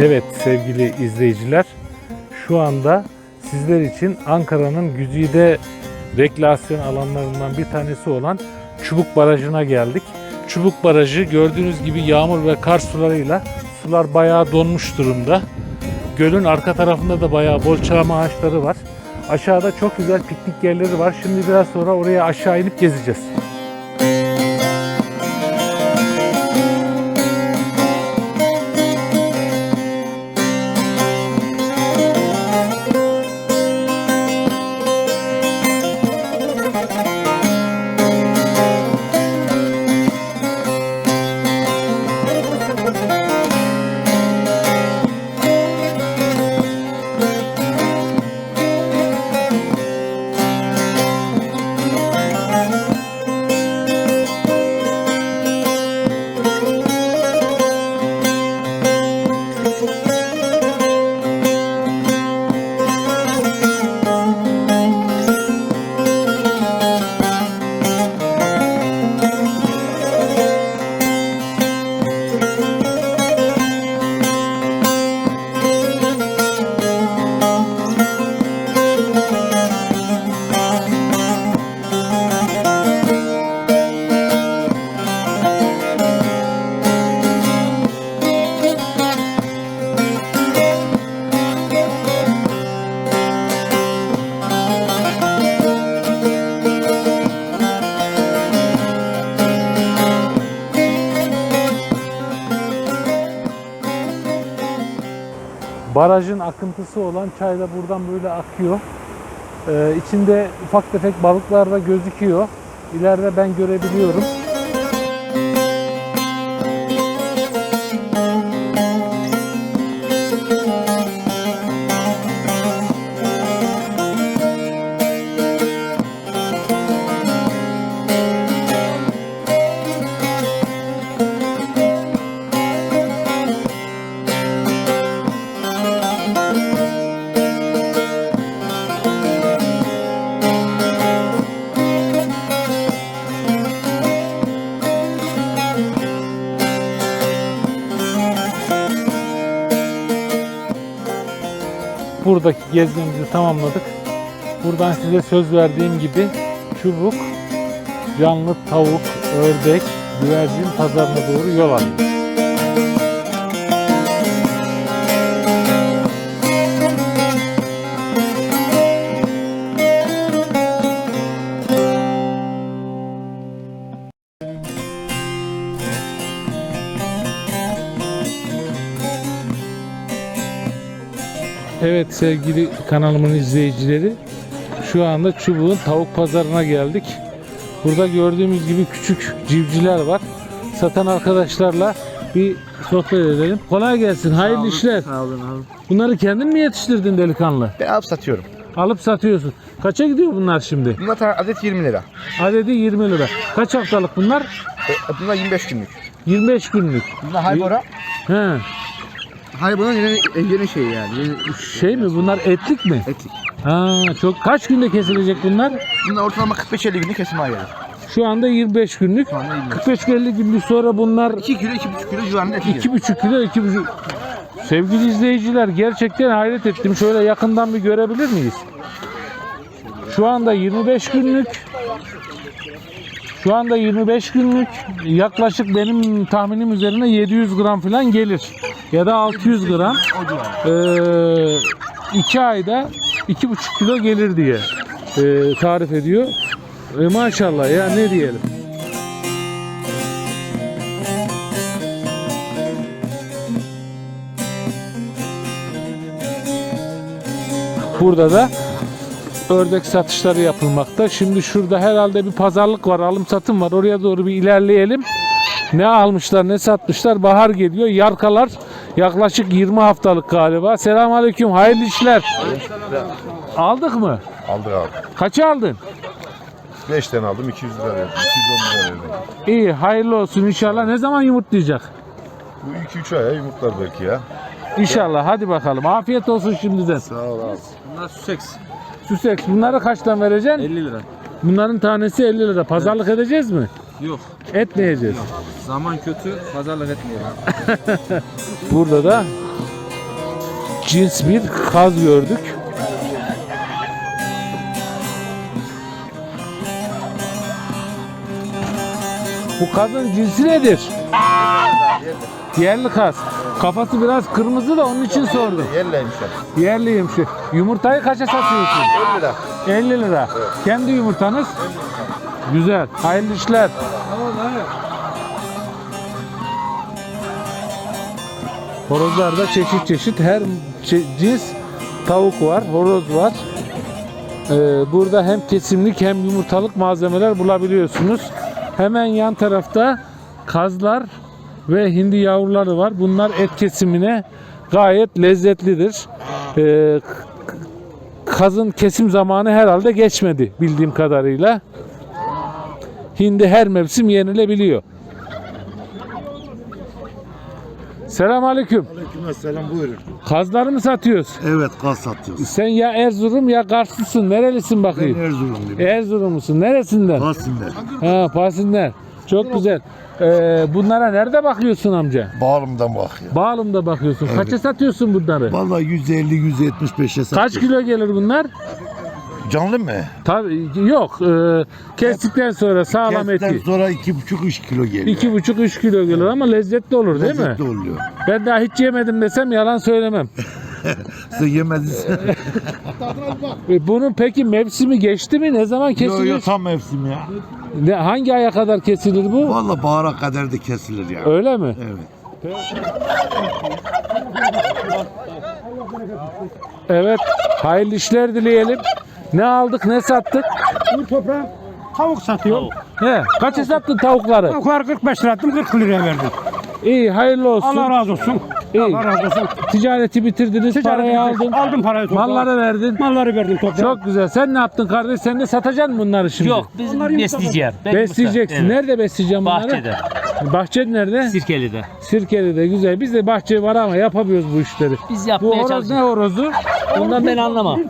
Evet sevgili izleyiciler, şu anda sizler için Ankara'nın güzide rekreasyon alanlarından bir tanesi olan Çubuk Barajı'na geldik. Çubuk Barajı gördüğünüz gibi yağmur ve kar sularıyla sular bayağı donmuş durumda. Gölün arka tarafında da bayağı bol çam ağaçları var. Aşağıda çok güzel piknik yerleri var. Şimdi biraz sonra oraya aşağı inip gezeceğiz. Barajın akıntısı olan çay da buradan böyle akıyor. Ee, içinde ufak tefek balıklar da gözüküyor. İleride ben görebiliyorum. Buradaki gezimizi tamamladık. Buradan size söz verdiğim gibi çubuk, canlı tavuk, ördek, güvercin pazarına doğru yol alıyoruz. Evet sevgili kanalımın izleyicileri şu anda Çubuğun tavuk pazarına geldik. Burada gördüğümüz gibi küçük civciler var. Satan arkadaşlarla bir sohbet edelim. Kolay gelsin. Hayırlı işler. Sağ olun abi. Bunları kendin mi yetiştirdin delikanlı? Ben alıp satıyorum. Alıp satıyorsun. Kaça gidiyor bunlar şimdi? Bunlar adet 20 lira. Adedi 20 lira. Kaç haftalık bunlar? E, bunlar 25 günlük. 25 günlük. Bunlar haybora. He. Hayboranın yeni, e, yeni şeyi yani. Yeni Şey mi bunlar etlik mi? etik. Ha, çok kaç günde kesilecek bunlar? Bunlar ortalama 45-50 günlük kesim ayarı. Şu anda 25 günlük. anda 25. 45-50 günlük sonra bunlar 2 kilo 2,5 kilo civarında eti gelir. 2,5 kilo 2,5 Sevgili izleyiciler gerçekten hayret ettim. Şöyle yakından bir görebilir miyiz? Şu anda 25 günlük şu anda 25 günlük yaklaşık benim tahminim üzerine 700 gram falan gelir. Ya da 600 gram. Ee, 2 ayda 2,5 kilo gelir diye e, tarif ediyor. E, maşallah ya ne diyelim. Burada da ördek satışları yapılmakta. Şimdi şurada herhalde bir pazarlık var, alım satım var. Oraya doğru bir ilerleyelim. Ne almışlar, ne satmışlar. Bahar geliyor. Yarkalar yaklaşık 20 haftalık galiba. Selamünaleyküm. Hayırlı işler. Aldık mı? Aldık abi. Kaça aldın? 5 tane aldım 200 lira verdim. 210 lira verdim. İyi, hayırlı olsun inşallah. Ne zaman yumurtlayacak? Bu 2-3 aya yumurtlar belki ya. İnşallah. Hadi bakalım. Afiyet olsun şimdiden. Sağ ol abi. Bunlar Sussex. Sussex. Bunları kaçtan vereceksin? 50 lira. Bunların tanesi 50 lira. Pazarlık edeceğiz mi? Yok. Etmeyeceğiz. Zaman kötü. Pazarlık etmiyor. Burada da cins bir kaz gördük. Bu kazın cinsi nedir? Yerli kaz. Kafası biraz kırmızı da onun için sordum. Yerleymişler. Yerliyim şu. Yumurtayı kaça satıyorsun? 50 lira. 50 lira. Kendi yumurtanız? Güzel. Hayırlı işler. Horozlarda çeşit çeşit her cins tavuk var, horoz var. Ee, burada hem kesimlik hem yumurtalık malzemeler bulabiliyorsunuz. Hemen yan tarafta kazlar ve hindi yavruları var. Bunlar et kesimine gayet lezzetlidir. Ee, kazın kesim zamanı herhalde geçmedi bildiğim kadarıyla. Hindi her mevsim yenilebiliyor. Selam buyurun. Kazları mı satıyoruz? Evet gaz satıyoruz. Sen ya Erzurum ya Karslısın. Nerelisin Ben bakayım? Erzurumluyum. Erzurumlusun. Neresinden? Kasım'da. Ha, Pasinler. Çok güzel. Ee, bunlara nerede bakıyorsun amca? Bağrımdan bakıyor. Bağlımda bakıyorsun. Kaça satıyorsun bunları? Vallahi 150 175'e satıyor. Kaç kilo gelir bunlar? Canlı mı? Tabii yok. Ee, kestikten sonra sağlam Kestikten eti. sonra 2,5-3 kilo geliyor. İki buçuk üç kilo gelir ama lezzetli olur değil mi? Lezzetli oluyor. Ben daha hiç yemedim desem yalan söylemem. Sen yemedin. E, Bunun peki mevsimi geçti mi? Ne zaman yo kesilir? yo tam mevsim ya. Ne, hangi aya kadar kesilir bu? Vallahi bahara kadar da kesilir ya. Öyle mi? Evet. Evet. Hayırlı işler dileyelim. Ne aldık ne sattık? Bu toprağım tavuk satıyor. He, kaça sattın tavukları? Tavuklar 45 lira attım 40 liraya verdim. İyi hayırlı olsun. Allah razı olsun. İyi. Allah razı olsun. Ticareti bitirdiniz, parayı Ticaret aldın. Aldım parayı toprağa. Malları verdin. Malları verdim toprağa. Çok güzel. Sen ne yaptın kardeş? Sen de satacaksın bunları şimdi. Yok biz besleyeceğim. Ben Besleyeceksin. Nerede besleyeceğim bunları? Bahçede. Bahçe nerede? Sirkeli'de. Sirkeli'de güzel. Biz de bahçe var ama yapamıyoruz bu işleri. Biz Bu yapmaya horoz ne çalışıyoruz. horozu? Bundan ben anlamam.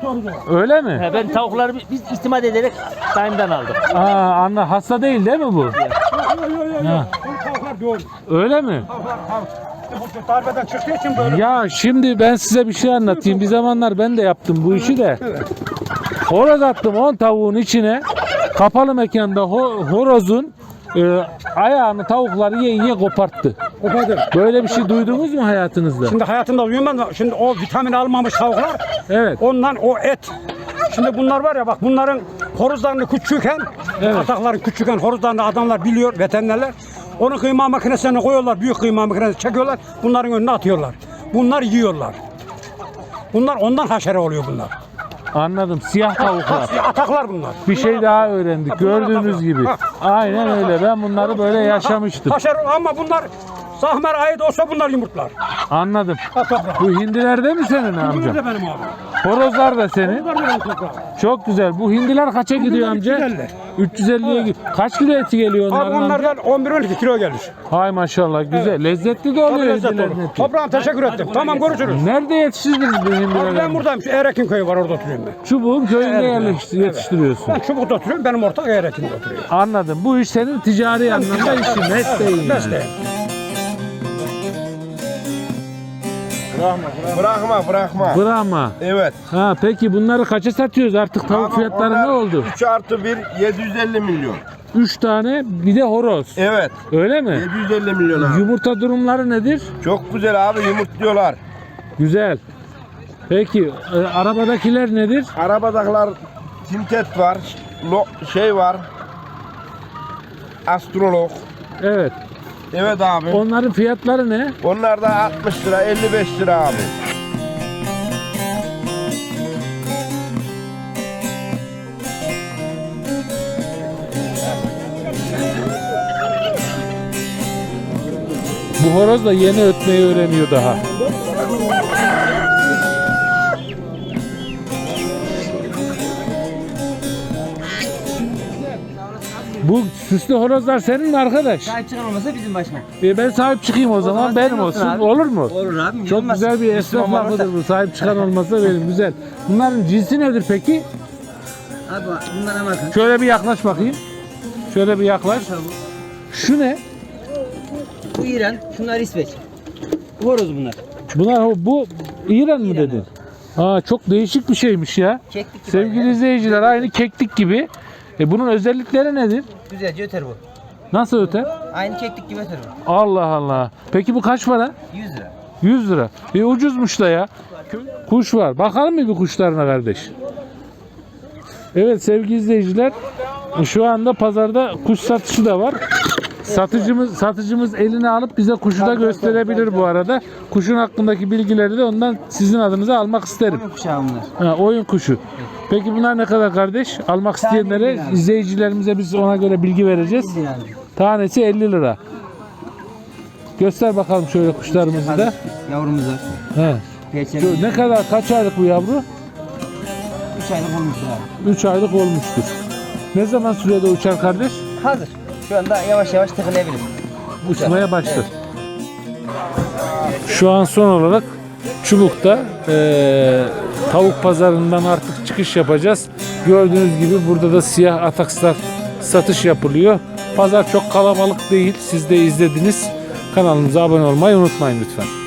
Öyle mi? He, ben tavukları bi- biz ihtimal ederek daimden aldım. Aa anla hasta değil değil mi bu? Yok yok yok. Ha. Bu tavuklar doğru. Öyle mi? Tavuklar tavuk. Bu Darbeden çıktığı için böyle. Ya şimdi ben size bir şey anlatayım. Bir zamanlar ben de yaptım bu işi de. Horoz attım 10 tavuğun içine. Kapalı mekanda ho- horozun e, ayağını tavukları yiye yiye koparttı. Kopardım. Böyle bir şey duydunuz mu hayatınızda? Şimdi hayatımda duyuyorum ben. Şimdi o vitamin almamış tavuklar. Evet. Ondan o et. Şimdi bunlar var ya bak bunların horozlarını küçükken, Evet. atakların küçükken horozlarını adamlar biliyor veterinerler. Onu kıyma makinesine koyuyorlar, büyük kıyma makinesine çekiyorlar, bunların önüne atıyorlar. Bunlar yiyorlar. Bunlar ondan haşere oluyor bunlar. Anladım. Siyah tavuklar. Ataklar bunlar. Bir şey daha öğrendik. Gördüğünüz gibi. Aynen öyle. Ben bunları böyle yaşamıştım. Haşere ama bunlar zahmer ait olsa bunlar yumurtlar. Anladım. Ha. Bu hindiler de mi senin Bunlar amca? da benim abi. Horozlar da senin. Bunlar benim toprağım. Çok güzel. Bu hindiler kaça gidiyor amca? 350. 350'ye gidiyor. Kaç kilo eti geliyor Abi onlardan? onlardan 11-12 kilo gelir. Hay maşallah güzel. Lezzetli de oluyor Lezzet hindilerin olur. eti. Toprağım teşekkür ettim. Tamam görüşürüz. Nerede yetiştirdiniz bu Abi ben hindileri? buradayım. Şu Erekin köyü var orada oturuyorum ben. Çubuğun köyünde Evet, yerleştir- yetiştiriyorsun. Ben Çubuk'ta oturuyorum. Benim ortak Erekin'de oturuyor. Anladım. Bu iş senin ticari anlamda işin. Mesleğin. yani. Mesleğim. Bırakma bırakma. Brahma. Evet. Ha peki bunları kaça satıyoruz? Artık tavuk fiyatları ne oldu? 3 artı 1 750 milyon. 3 tane bir de horoz. Evet. Öyle mi? 750 milyon abi. Yumurta durumları nedir? Çok güzel abi yumurtluyorlar. Güzel. Peki e, arabadakiler nedir? Arabadakiler Timtet var. Lo- şey var. Astrolog. Evet. Evet abi. Onların fiyatları ne? Onlar da 60 lira 55 lira abi. Bu horoz da yeni ötmeyi öğreniyor daha. Bu süslü horozlar senin mi arkadaş? Sahip çıkan olmasa bizim başına. E ben sahip çıkayım o zaman, benim senin olsun abi. Olur mu? Olur abi. Çok güzel bir esnaf lafıdır bu. Sahip çıkan olmasa benim. Güzel. Bunların cinsi nedir peki? Abi bunlara bakın. Şöyle bir yaklaş bakayım. Şöyle bir yaklaş. Şu ne? Bu İran, şunlar İsveç. Horoz bunlar. Bunlar bu İran mı dedin? Aa çok değişik bir şeymiş ya. Keklik gibi. Sevgili izleyiciler aynı keklik gibi. E bunun özellikleri nedir? Güzelce öter bu. Nasıl öter? Aynı keklik gibi öter bu. Allah Allah. Peki bu kaç para? 100 lira. 100 lira. E ucuzmuş da ya. Kuş var. Bakalım mı bir kuşlarına kardeş? Evet sevgili izleyiciler şu anda pazarda kuş satışı da var. Satıcımız satıcımız eline alıp bize kuşu da gösterebilir bu arada. Kuşun hakkındaki bilgileri de ondan sizin adınıza almak isterim. Kuşağı bunlar. Ha, oyun kuşu. Peki bunlar ne kadar kardeş? Almak isteyenlere, izleyicilerimize biz ona göre bilgi vereceğiz. Yani. Tanesi 50 lira. Göster bakalım şöyle kuşlarımızı da. Yavrumuz var. He. Perçemli. Ne kadar kaç aylık bu yavru? 3 aylık olmuştur abi. 3 aylık olmuştur. Ne zaman sürede uçar kardeş? Hazır. Şu anda yavaş yavaş tıklayabilir. Uçmaya başlar. Şu an son olarak Çubuk'ta eee, tavuk pazarından artık çıkış yapacağız. Gördüğünüz gibi burada da siyah atakslar satış yapılıyor. Pazar çok kalabalık değil. Siz de izlediniz. Kanalımıza abone olmayı unutmayın lütfen.